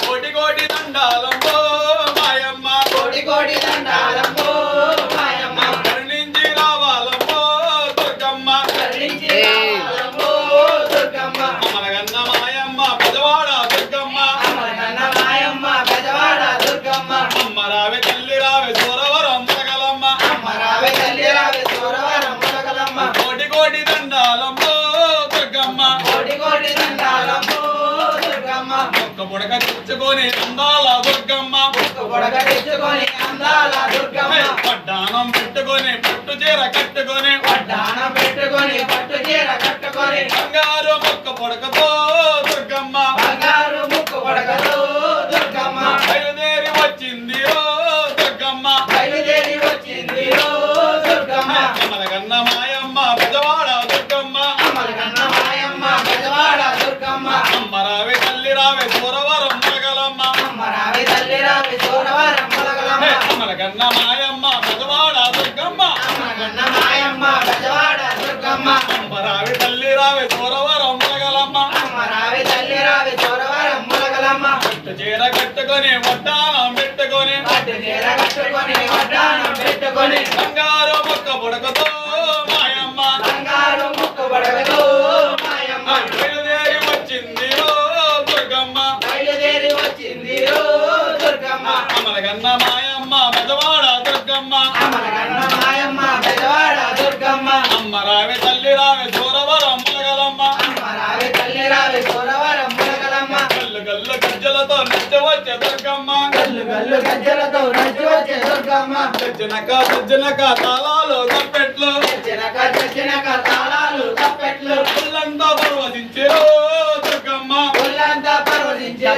కోటి కోటి దండాలం బుడక తెచ్చుకొని అందాల దుర్గమ్మ. బుడగ తెచ్చుకొని అందాల దుర్గమ్మ. పడ్డానం పెట్టుకొని పట్టు చీర కట్టుకొని. వడ్డానం పెట్టుకొని పట్టు చీర కట్టుకొని. బంగారు మొక్క పొడకతో దుర్గమ్మ. బంగారు ముక్కు పడకలు దుర్గమ్మ. బయలుదేరి వచ్చింది ఓ దుర్గమ్మ. బయలుదేరి వచ్చింది ఓ దుర్గమ్మ. అమరగన్న మాయమ్మ పెదవాడ దుర్గమ్మ అమలగన్న మాయమ్మ పెదవాడ దుర్గమ్మ అమ్మ రావే తల్లి రావే సూరవరం ములగలమ్మ అమ్మ రావి తల్లి రావి సూరవరం ములగలమ్మ అమరగన్న మాయమ్మ పెదవాడ దుర్గమ్మ. అమలగన్న మాయమ్మ దుర్గమ్మ. రావే తల్లి రావే సూరవరం ములగలమ్మ. రావి తల్లి రావి సూరవరం ములగలమ్మ. పట్టు చీర కట్టుకొని వడ్డానం పెట్టుకొని. పట్టు చీర కట్టుకొని వడ్డానం పెట్టుకొని. బంగారు మొక్క పొడకతో మాయమ్మ. బంగారు ముక్కు పడకలు మాయమ్మ. బయలుదేరి వచ్చింది ఓ దుర్గమ్మ. బయలుదేరి వచ్చింది ఓ దుర్గమ్మ. అమరగన్న మాయమ్మ పెదవాడ దుర్గమ్మ అమలగన్న మాయమ్మ పెదవాడ దుర్గమ్మ అమ్మ రావే తల్లి రావే సూరవరం ములగలమ్మ. రావి తల్లి రావి సూరవరం ములగలమ్మ. గల్లు గల్లు గజ్జలతో నచ్చవచ్చే దుర్గమ్మ. గల్లు గల్లు గజ్జలతో నడిచి వచ్చే దుర్గమ్మ. సజ్జనక సజ్జనక తాళాలు తప్పెట్లు. చచ్చినక చచ్చినక తాళాలు తప్పెట్లు. పుల్లంతా పర్వసించే ఓ దుర్గమ్మ. ఒళ్ళంతా పర్వతించే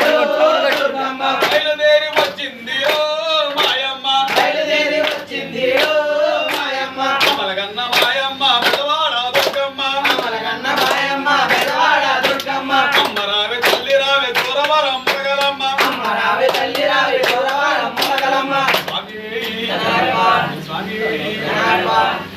దుర్గమ్మ. బయలుదేరి వచ్చింది ఓ మాయమ్మ. బయలుదేరి వచ్చింది ఓ మాయమ్మ. అమలగన్న మాయమ్మ రావి